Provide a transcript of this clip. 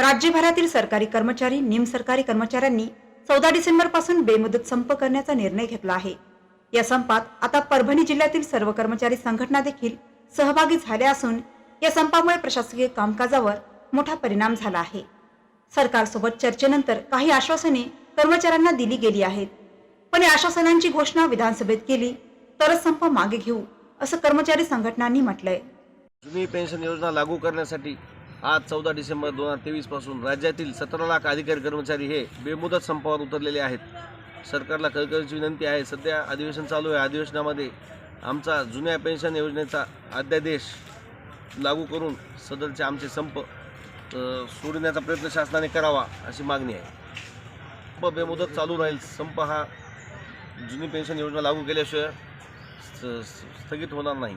राज्यभरातील सरकारी कर्मचारी निमसरकारी कर्मचाऱ्यांनी चौदा डिसेंबरपासून बेमुदत संप करण्याचा निर्णय घेतला आहे. या संपात आता परभणी जिल्ह्यातील सर्व कर्मचारी संघटना देखील सहभागी झाल्या असून या संपामुळे प्रशासकीय कामकाजावर मोठा परिणाम झाला आहे. सरकारसोबत चर्चेनंतर काही आश्वासने कर्मचाऱ्यांना दिली गेली आहेत. पण या आश्वासनांची घोषणा विधानसभेत केली तरच संप मागे घेऊ असं कर्मचारी संघटनांनी म्हटलंय. जुनी पेन्शन योजना लागू करण्यासाठी आज चौदा डिसेंबर दोन हजार तेवीसपासून राज्यातील सतरा लाख अधिकारी कर्मचारी हे बेमुदत संपावर उतरलेले आहेत. सरकारला कळकळीची विनंती आहे सध्या अधिवेशन चालू आहे. अधिवेशनामध्ये आमचा जुन्या पेन्शन योजनेचा अध्यादेश लागू करून सदरचे आमचे संप सोडण्याचा प्रयत्न शासनाने करावा अशी मागणी आहे. संप बेमुदत चालू राहील. संप हा जुनी पेन्शन योजना लागू केल्याशिवाय स- स्थगित होणार नाही.